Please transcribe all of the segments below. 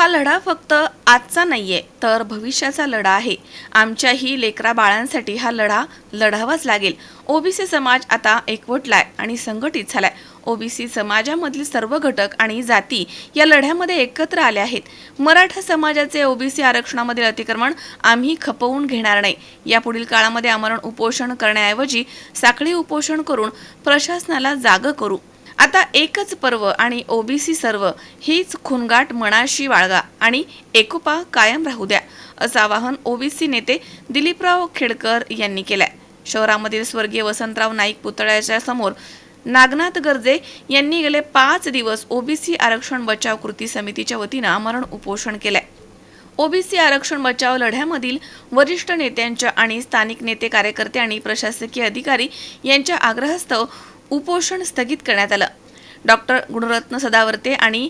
हा लढा फक्त आजचा नाहीये तर भविष्याचा लढा आहे. आमच्याही लेकरा बाळांसाठी हा लढा लढावाच लागेल. ओबीसी समाज आता एकवटलाय आणि संघटित झालाय. ओबीसी समाजामधील सर्व घटक आणि जाती या लढ्यामध्ये एकत्र आले आहेत. मराठा समाजाचे ओबीसी आरक्षणामधील अतिक्रमण आम्ही खपवून घेणार नाही. यापुढील काळामध्ये आमरण उपोषण करण्याऐवजी साखळी उपोषण करून प्रशासनाला जाग करू. आता एकच पर्व आणि ओबीसी सर्व हीच खुनगाट मनाशी बाळगा आणि एकोपा कायम राहू द्या असं आवाहन ओबीसी नेते दिलीपराव खेडकर यांनी केलंय. शहरामधील स्वर्गीय वसंतराव नाईक पुतळ्याच्या समोर नागनाथ गर्जे यांनी गेले पाच दिवस ओबीसी आरक्षण बचाव कृती समितीच्या वतीनं आमरण उपोषण केलंय. ओबीसी आरक्षण बचाव लढ्यामधील वरिष्ठ नेत्यांच्या आणि स्थानिक नेते कार्यकर्ते आणि प्रशासकीय अधिकारी यांच्या आग्रहास्तव उपोषण स्थगित करण्यात आलं. डॉक्टर गुणरत्न सदावर्ते आणि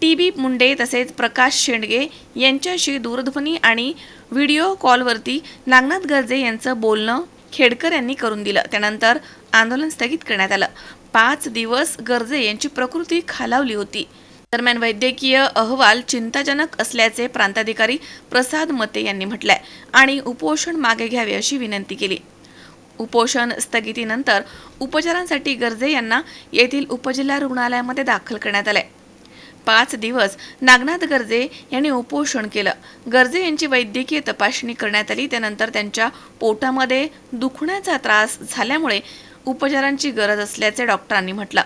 टी बी मुंडे तसेच प्रकाश शेंडगे यांच्याशी दूरध्वनी आणि व्हिडिओ कॉलवरती नागनाथ गर्जे यांचं बोलणं खेडकर यांनी करून दिलं. त्यानंतर आंदोलन स्थगित करण्यात आलं. पाच दिवस गर्जे यांची प्रकृती खालावली होती. दरम्यान वैद्यकीय अहवाल चिंताजनक असल्याचे प्रांताधिकारी प्रसाद मते यांनी म्हटलंय आणि उपोषण मागे घ्यावे अशी विनंती केली. उपोषण स्थगितीनंतर उपचारांसाठी गर्जे यांना येथील उपजिल्हा रुग्णालयामध्ये दाखल करण्यात आले. पाच दिवस नागनाथ गर्जे यांनी उपोषण केलं. गर्जे यांची वैद्यकीय तपासणी करण्यात आली. त्यानंतर त्यांच्या पोटामध्ये दुखण्याचा त्रास झाल्यामुळे उपचारांची गरज असल्याचे डॉक्टरांनी म्हटलं.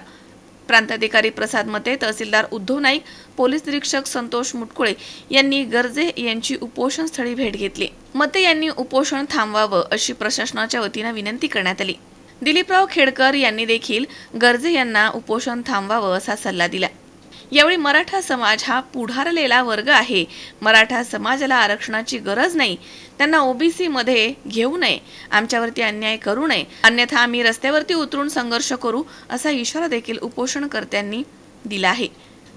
प्रांताधिकारी प्रसाद मते तहसीलदार उद्धव नाईक पोलीस निरीक्षक संतोष मुटकुळे यांनी गर्जे यांची उपोषण स्थळी भेट घेतली. मते यांनी उपोषण थांबवावं अशी प्रशासनाच्या वतीनं विनंती करण्यात आली. दिलीपराव खेडकर यांनी देखील गर्जे यांना उपोषण थांबवावं असा सल्ला दिला. यावेळी मराठा समाज हा पुढारलेला वर्ग आहे. मराठा समाजाला आरक्षणाची गरज नाही. त्यांना ओबीसी मध्ये घेऊ नये. आमच्यावरती अन्याय करू नये. अन्यथा आम्ही रस्त्यावरती उतरून संघर्ष करू असा इशारा देखील उपोषणकर्त्यांनी दिला आहे.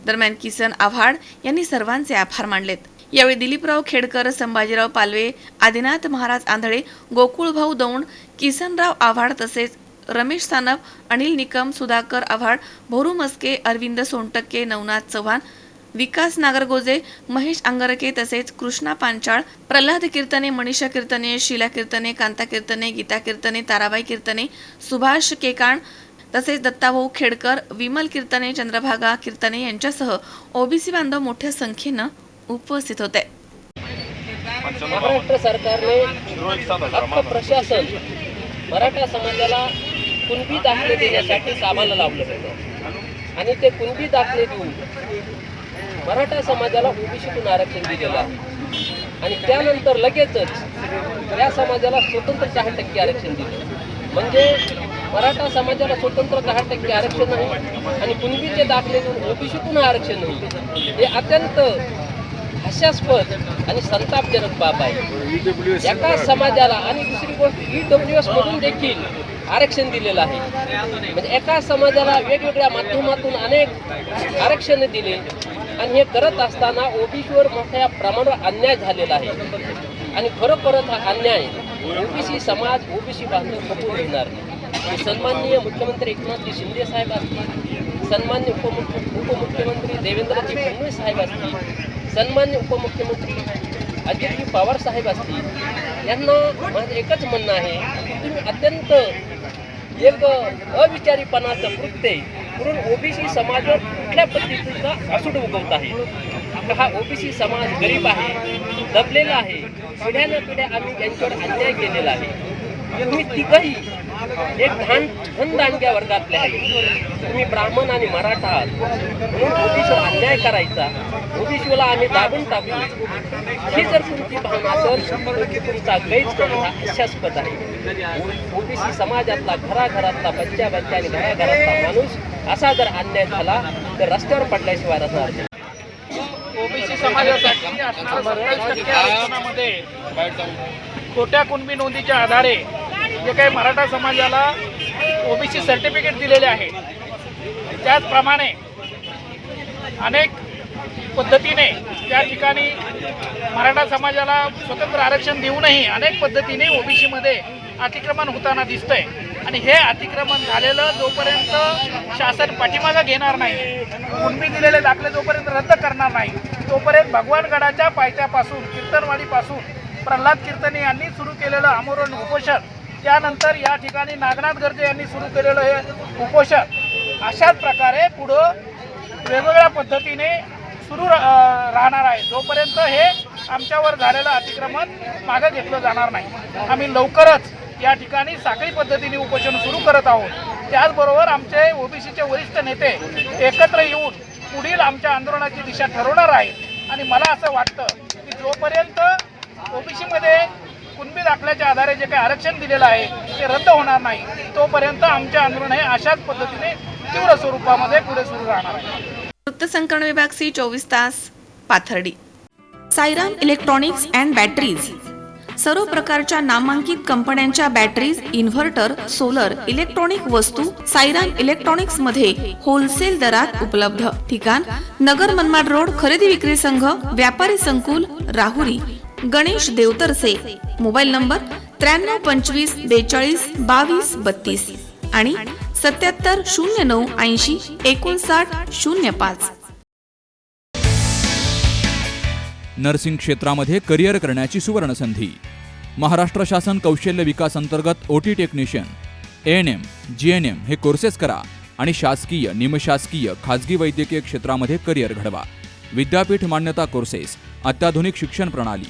दरम्यान किसन आव्हाड यांनी सर्वांचे आभार मानलेत. यावेळी दिलीपराव खेडकर संभाजीराव पालवे आदिनाथ महाराज आंधळे गोकुळभाऊ दौंड किसनराव आव्हाड तसेच रमेश सानप अनिल निकम सुधाकर आव्हाड भोरू मस्के अरविंद सोनटक्के नवनाथ चव्हाण विकास नागरगोजे महेश अंगरके तसेच कृष्णा पांचाळ प्रल्हाद कीर्तने मनीषा कीर्तने शिला कीर्तने कांता कीर्तने गीता कीर्तने ताराबाई कीर्तने सुभाष केकाण तसेच दत्ताभाऊ खेडकर विमल कीर्तने चंद्रभागा कीर्तने यांच्यासह ओबीसी बांधव मोठ्या संख्येनं उपस्थित होते. महाराष्ट्र सरकारने प्रशासन मराठा समाजाला कुणबी दाखले देण्यासाठी कामाला लावलं होतं आणि ते कुणबी दाखले देऊन मराठा समाजाला ओबीसीतून आरक्षण दिलेलं आहे. आणि त्यानंतर लगेचच या समाजाला स्वतंत्र दहा टक्के आरक्षण दिलं. म्हणजे मराठा समाजाला स्वतंत्र दहा टक्के आरक्षण नाही आणि कुणबीचे दाखले देऊन ओबीसीतून आरक्षण नाही. हे अत्यंत हास्यास्पद आणि संतापजनक बाब आहे. एका समाजाला आणि दुसरी गोष्ट ई डब्ल्यू एस मधून देखील आरक्षण दिलेलं आहे. म्हणजे एका समाजाला वेगवेगळ्या माध्यमातून अनेक आरक्षण दिले. आणि हे करत असताना ओबीसीवर मोठ्या प्रमाणावर अन्याय झालेला आहे. आणि खरोखरच हा अन्याय ओबीसी समाज ओबीसी बांधव खपून घेणार नाही. सन्माननीय मुख्यमंत्री एकनाथजी शिंदे साहेब असतील सन्मान्य उपमुख्य उपमुख्यमंत्री देवेंद्रजी फडणवीस साहेब असतील सन्मान्य उपमुख्यमंत्री अजितजी पवार साहेब असतील यांना माझं एकच म्हणणं आहे की तुम्ही अत्यंत एक अविचारीपणाचं कृत्य म्हणून ओबीसी समाजावर कुठल्या पद्धतीचा असूड उगवत आहे? हा ओबीसी समाज गरीब आहे दबलेला आहे पिढ्यानं पिढ्या आम्ही त्यांच्यावर अन्याय केलेला आहे. तुम्ही तिघही एक धान धन दांडग्या वर्गातले आहे. तुम्ही ब्राह्मण आणि मराठा आहात. म्हणून ओबीसीवर अन्याय करायचा. ओबीसीला आम्ही दाबून टाकू. ही जर तुमची भावना असेल तुमचा गैरसमज हा हास्यास्पद आहे. ओबीसी समाजातला घराघरातला बच्च्या बच्च्या आणि घराघरातला माणूस असा जर अन्याय झाला तर रस्त्यावर पडल्याशिवाय राहणार नाही. ओबीसी समाजासाठी असणाऱ्या सत्तावीस टक्के आरक्षणामध्ये कुणबी नोंदीच्या आधारे जे काही मराठा समाजाला ओबीसी सर्टिफिकेट दिलेले आहे त्याचप्रमाणे अनेक पद्धतीने त्या ठिकाणी मराठा समाजाला स्वतंत्र आरक्षण देऊनही अनेक पद्धतीने ओबीसीमध्ये अतिक्रमण होताना दिसतंय. आणि हे अतिक्रमण झालेलं जोपर्यंत शासन पाठीमागं घेणार नाही कुणबी दिलेले दाखले जोपर्यंत रद्द करणार नाही तोपर्यंत भगवानगडाच्या पायथ्यापासून कीर्तनवाडीपासून प्रल्हाद कीर्तने यांनी सुरू केलेलं आमरण उपोषण त्यानंतर या ठिकाणी नागनाथ गर्जे यांनी सुरू केलेलं हे उपोषण. अशाच प्रकारे पुढं वेगवेगळ्या पद्धतीने सुरू रा- राहणार आहे. जोपर्यंत हे आमच्यावर झालेलं अतिक्रमण मागं घेतलं जाणार नाही. आम्ही लवकरच या ठिकाणी साखळी पद्धतीने उपोषण सुरू करत आहोत. त्याचबरोबर आमचे ओबीसीचे वरिष्ठ नेते एकत्र येऊन पुढील आमच्या आंदोलनाची दिशा ठरवणार आहेत. आणि मला असं वाटतं की जोपर्यंत दाखल्याच्या आधारे जे काही आरक्षण दिलेलं आहे ते रद्द होणार नाही. तोपर्यंत आमचे आंदोलन हे अशाच पद्धतीने तीव्र स्वरूपामध्ये पुढे सुरू राहणार आहे. वृत्तसंकलन विभाग सी चोवीस तास Pathardi. Sairam electronics and batteries. सर्व प्रकारच्या नामांकित कंपन्यांच्या बॅटरीज इन्व्हर्टर सोलर इलेक्ट्रॉनिक वस्तू सायराम इलेक्ट्रॉनिक्समध्ये होलसेल दरात उपलब्ध. ठिकाण नगर मनमाड रोड खरेदी विक्री संघ व्यापारी संकुल राहुरी. गणेश देवतरसे मोबाईल नंबर त्र्याण्णव पंचवीस बेचाळीस बावीस बत्तीस आणि सत्याहत्तर शून्य नऊ ऐंशी एकोणसाठ शून्य पाच. नर्सिंग क्षेत्रामध्ये करिअर करण्याची सुवर्ण संधी महाराष्ट्र शासन कौशल्य विकास अंतर्गत O T technician. N M G N M हे कोर्सेस करा आणि शासकीय निमशासकीय खाजगी वैद्यकीय क्षेत्रामध्ये करिअर घडवा. विद्यापीठ मान्यता कोर्सेस अत्याधुनिक शिक्षण प्रणाली.